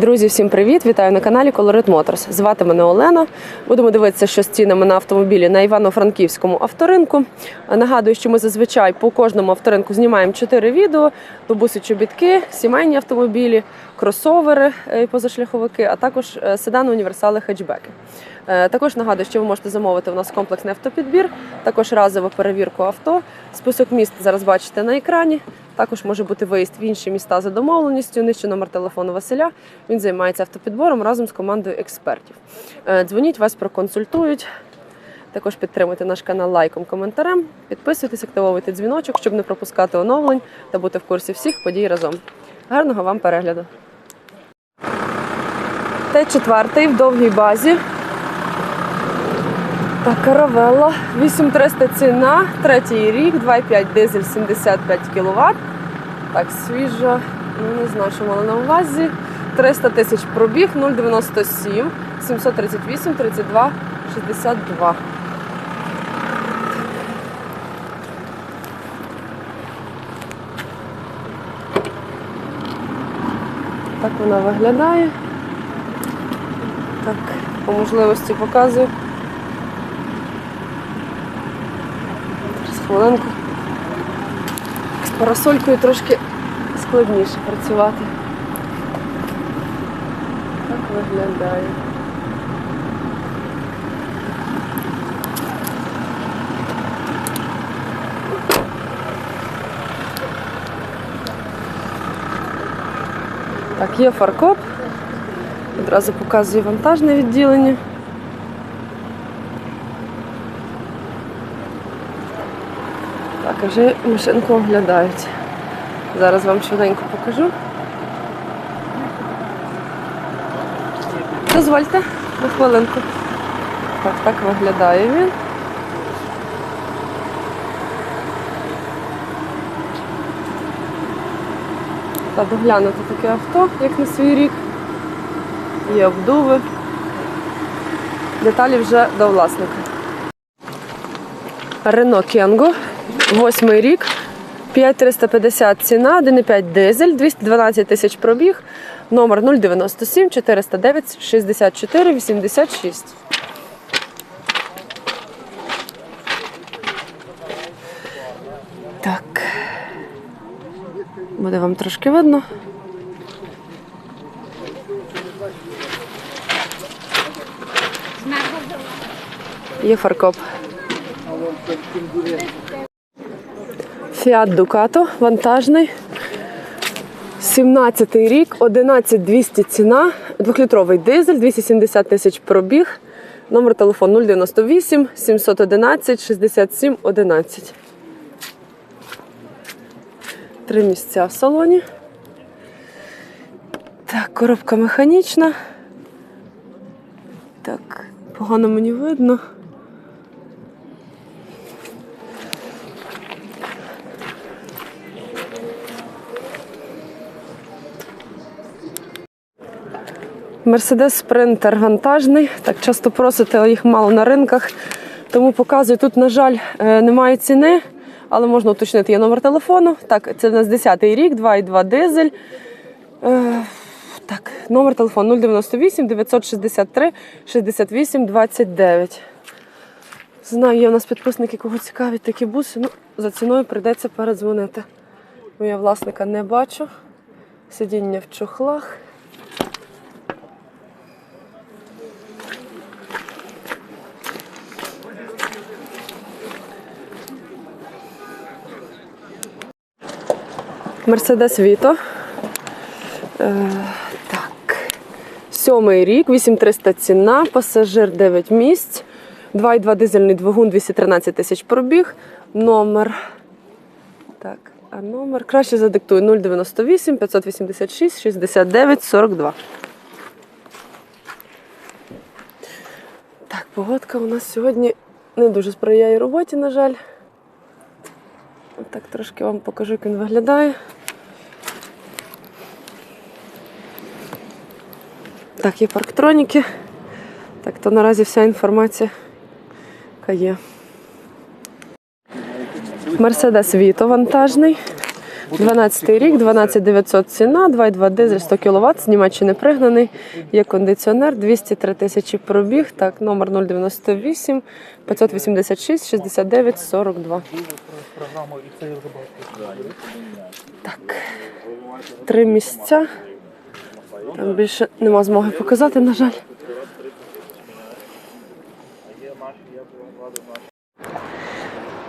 Друзі, всім привіт! Вітаю на каналі Colorit Motors. Звати мене Олена. Будемо дивитися, що з цінами на автомобілі на Івано-Франківському авторинку. Нагадую, що ми зазвичай по кожному авторинку знімаємо 4 відео: бабусі чобітки, сімейні автомобілі, кросовери, е, позашляховики, а також е, седани, універсали, хетчбеки. Е, Також нагадую, що ви можете замовити у нас комплексний автопідбір, також разову перевірку авто. Список міст зараз бачите на екрані. Також може бути виїзд в інші міста за домовленістю. Нижче номер телефону Василя. Він займається автопідбором разом з командою експертів. Е, Дзвоніть, вас проконсультують. Також підтримуйте наш канал лайком, коментарем. Підписуйтесь, активовуйте дзвіночок, щоб не пропускати оновлень та бути в курсі всіх подій разом. Гарного вам перегляду! Т4 в довгій базі. Так, каравелла 8300 ціна, третій рік, 2,5 дизель 75 кВт. Так, свіжа, не знаю, що мала на увазі. 300 тисяч пробіг, 0,97, 738, 32, 62. Так вона виглядає. Так, по можливості показую. Хвилинку. З парасолькою трошки складніше працювати. Так виглядає. Так, є фаркоп. Одразу показую вантажне відділення. Так, а вже машинку оглядають. Зараз вам швиденько покажу. Дозвольте на хвилинку. Так, так виглядає він. Та доглянути таке авто, як на свій рік. Є обдуви. Деталі вже до власника. Рено Кенго, восьмий рік, 5350 ціна, 1,5 дизель, 212 тисяч пробіг, номер 097 409 64 86. Так. Буде вам трошки видно. Є фаркоп. Фіат Дукато, вантажний. 17 рік, 11200 ціна, двохлітровий дизель, 270 тисяч пробіг. Номер телефону 098 711 67 11. Три місця в салоні. Так, коробка механічна. Так, погано мені видно. Мерседес Спринтер вантажний. Так часто просите, але їх мало на ринках. Тому показую. Тут, на жаль, е, немає ціни, але можна уточнити. Є номер телефону. Так, це у нас 10-й рік, 2,2 дизель. Е, Так, номер телефону 098 963 68 29. Знаю, є у нас підписники, кого цікавить такі буси. Ну, за ціною прийдеться передзвонити. Бо я власника не бачу. Сидіння в чохлах. Мерседес Віто. Е, так. Сьомий рік, 8300 ціна, пасажир 9 місць, 2,2 дизельний двигун, 213 тисяч пробіг. Номер. Так, а номер краще задиктую 098 586 69 42. Так, погодка у нас сьогодні не дуже сприяє роботі, на жаль. Так трошки вам покажу, як він виглядає. Так, є парктроніки. Так, то наразі вся інформація, яка є. Мерседес Віто вантажний. 12 рік, 12900 ціна, 2,2 дизель, 100 кВт, з Німеччини пригнаний, є кондиціонер, 203 тисячі пробіг, так, номер 098 586 69 42. Так, три місця. Там більше нема змоги показати, на жаль.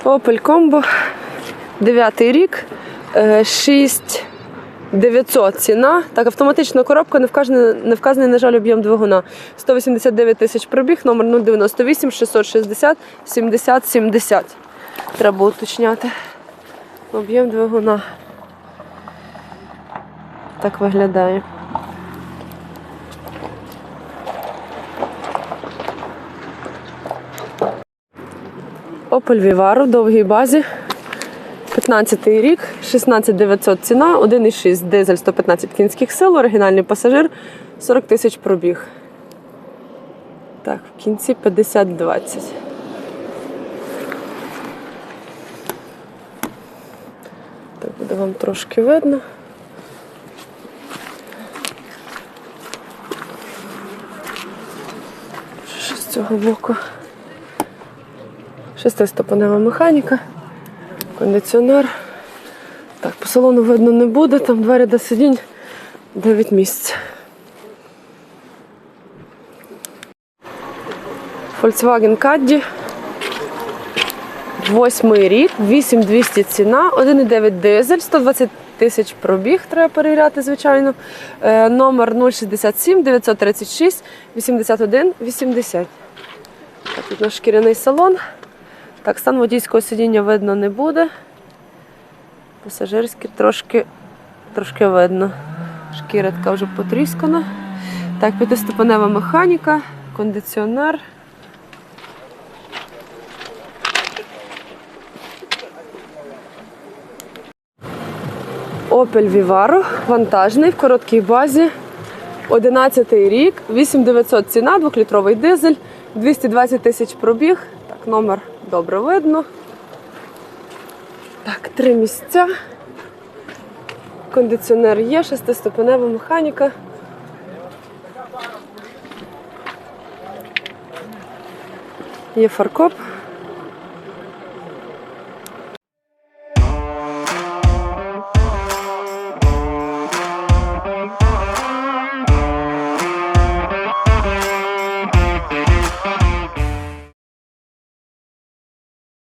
Opel Combo, 9 рік, 6 900 ціна. Так, автоматична коробка, не вказаний, не вказаний, на жаль, об'єм двигуна. 189 тисяч пробіг, номер 098 660 70 70. Треба уточняти. Об'єм двигуна. Так виглядає. Opel Vivaro, довгій базі. 15 рік, 16900 ціна, 1,6 дизель 115 кінських сил, оригінальний пасажир, 40 тисяч пробіг. Так, в кінці 50-20. Так, буде вам трошки видно. Що з цього боку? Шестиступенева механіка, кондиціонер. Так, по салону видно не буде, там двері до сидінь 9 місць. Volkswagen Caddy. Восьмий рік, 8200 ціна, 1,9 дизель, 120 тисяч пробіг, треба перевіряти, звичайно. Е, номер 067 936 81 80. Так, тут наш шкіряний салон. Так, стан водійського сидіння видно не буде. Пасажирський трошки, трошки видно. Шкіра така вже потріскана. Так, п'ятиступенева механіка, кондиціонер. Opel Vivaro, вантажний в короткій базі. 11 рік, 8900 ціна, 2-літровий дизель, 220 тисяч пробіг. Так, номер добре видно. Так, три місця. Кондиціонер є, шестиступенева механіка. Є фаркоп.